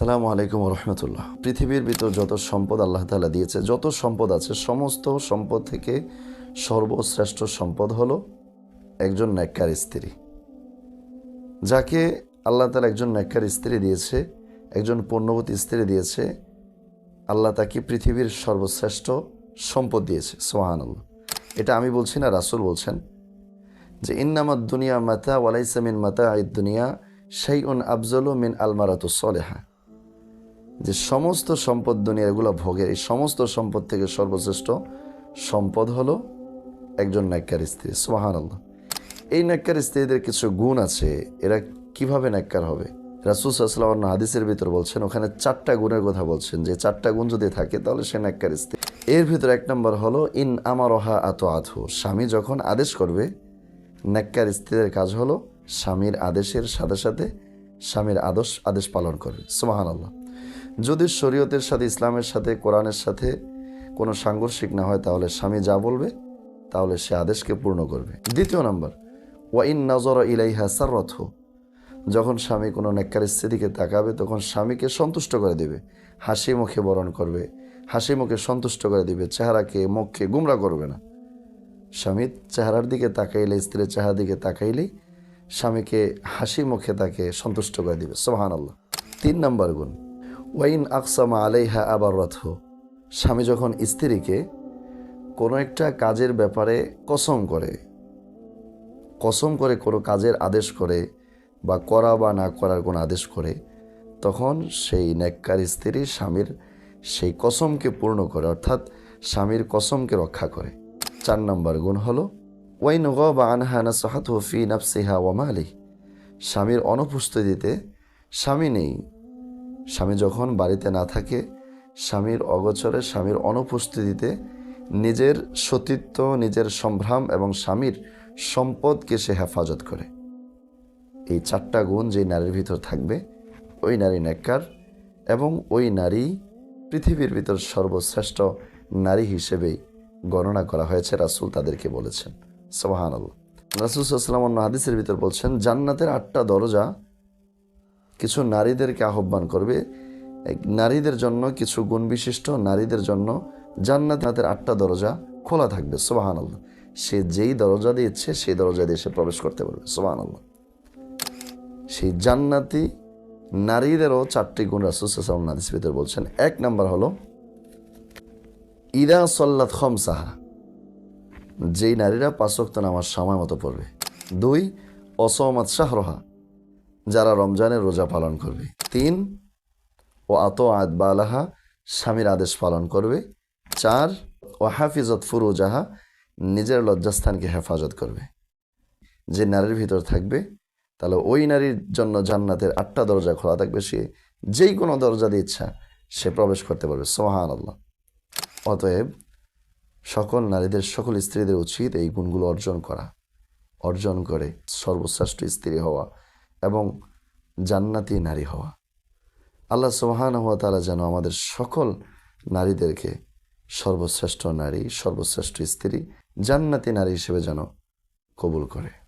সালামু আলাইকুম রহমতুল্লাহ পৃথিবীর ভিতর যত সম্পদ আল্লাহ তালা দিয়েছে, যত সম্পদ আছে, সমস্ত সম্পদ থেকে সর্বশ্রেষ্ঠ সম্পদ হলো একজন ন্যাক্কার স্ত্রী। যাকে আল্লাহ তালা একজন ন্যাক্কার স্ত্রী দিয়েছে, একজন পণ্যবতী স্ত্রী দিয়েছে, আল্লাহ তাকে পৃথিবীর সর্বশ্রেষ্ঠ সম্পদ দিয়েছে সোহান আল্লাহ এটা আমি বলছি না, রাসুল বলছেন যে ইন্নামাদ দুনিয়া মাতা ওয়ালাইসামিন মাতা আই দুনিয়া সেই উন আফজলু মিন আলমারাত সলেহা যে সমস্ত সম্পদ দুনিয়া এগুলো ভোগের, এই সমস্ত সম্পদ থেকে সর্বশ্রেষ্ঠ সম্পদ হলো একজন ন্যাক্কার স্ত্রী। সোহান আল্লাহ এই ন্যাক্কার স্ত্রীদের কিছু গুণ আছে। এরা কীভাবে ন্যাক্কার হবে? রাসুল সাল্লাম হাদিসের ভিতর বলছেন, ওখানে চারটা গুণের কথা বলছেন। যে চারটা গুণ যদি থাকে, তাহলে সে ন্যাক্কার স্ত্রী। এর ভিতর এক নম্বর হলো, ইন আমারহা আত আথু স্বামী যখন আদেশ করবে ন্যাক্কার স্ত্রীদের কাজ হলো স্বামীর আদেশের সাথে সাথে স্বামীর আদর্শ, আদেশ পালন করবে সুমাহান আল্লাহ যদি শরীয়তের সাথে, ইসলামের সাথে, কোরআনের সাথে কোনো সাংঘর্ষিক না হয়, তাহলে স্বামী যা বলবে, তাহলে সে আদেশকে পূর্ণ করবে। দ্বিতীয় নম্বর ওয়াইন নজর ইলাইহা সাররথ যখন স্বামী কোনো নেককার স্ত্রীকে তাকাবে, তখন স্বামীকে সন্তুষ্ট করে দেবে, হাসি মুখে বরণ করবে, হাসি মুখে সন্তুষ্ট করে দিবে, চেহারাকে, মুখকে গুমরা করবে না। স্বামীর চেহারার দিকে তাকাইলে, স্ত্রীর চেহারার দিকে তাকাইলেই স্বামীকে হাসি মুখে তাকে সন্তুষ্ট করে দিবে। সোহান আল্লাহ তিন নম্বর গুণ ওয়াইন আকসামা আলাইহা আবার রথ স্বামী যখন স্ত্রীকে কোনো একটা কাজের ব্যাপারে কসম করে কসম করে কোনো কাজের আদেশ করে বা করা বা না করার কোনো আদেশ করে, তখন সেই নেককার স্ত্রী স্বামীর সেই কসমকে পূর্ণ করে, অর্থাৎ স্বামীর কসমকে রক্ষা করে। চার নম্বর গুণ হলো, ওয়াইন বা আনহানা সাহাত ফি নাফসিহা ওয়ামালি স্বামীর অনুপস্থিতিতে স্বামী নেই স্বামী যখন বাড়িতে না থাকে, স্বামীর অগোচরে স্বামীর অনুপস্থিতিতে নিজের সতীত্ব, নিজের সম্ভ্রাম এবং স্বামীর সম্পদকে সে হেফাজত করে। এই চারটা গুণ যে নারীর ভিতর থাকবে, ওই নারী নেককার এবং ওই নারী পৃথিবীর ভিতর সর্বশ্রেষ্ঠ নারী হিসেবেই গণনা করা হয়েছে, রাসুল তাদেরকে বলেছেন। সোহান রাসুল সাল্লাম অন্য হাদিসের ভিতর বলছেন, জান্নাতের আটটা দরজা কিছু নারীদেরকে আহ্বান করবে। নারীদের জন্য কিছু গুণ বিশিষ্ট নারীদের জন্য জান্নাত জান্নাতের আটটা দরজা খোলা থাকবে সোবাহান আল্লাহ সে যেই দরজা দিয়ে ইচ্ছে সেই দরজা দিয়ে সে প্রবেশ করতে পারবে সোবাহান আল্লাহ সেই জান্নাতি নারীদেরও চারটি গুণ রাসুসাল্লাম নাদিস ভিতরে বলছেন। এক নাম্বার হলো ইরা সল্লাত খমসাহা যেই নারীরা পাঁচক্ত নামার সময় মতো পড়বে। দুই অসমাত শাহরহা যারা রমজানের রোজা পালন করবে। তিন, ও আত আদ বালাহা, স্বামীর আদেশ পালন করবে। চার, ও হাফিজত ফুরুজাহা, নিজের লজ্জাস্থানকে হেফাজত করবে। যে নারীর ভিতর থাকবে, তাহলে ওই নারীর জন্য জান্নাতের আটটা দরজা খোলা থাকবে। সে যেই কোনো দরজা দিয়ে ইচ্ছা, সে প্রবেশ করতে পারবে। সোহান আল্লাহ অতএব সকল নারীদের, সকল স্ত্রীদের উচিত এই গুণগুলো অর্জন করা। অর্জন করে সর্বশ্রেষ্ঠ স্ত্রী হওয়া। এবং জান্নাতি নারী হওয়া। আল্লাহ সোহান হওয়া তারা যেন আমাদের সকল নারীদেরকে সর্বশ্রেষ্ঠ নারী, সর্বশ্রেষ্ঠ স্ত্রী, জান্নাতি নারী হিসেবে যেন কবুল করে।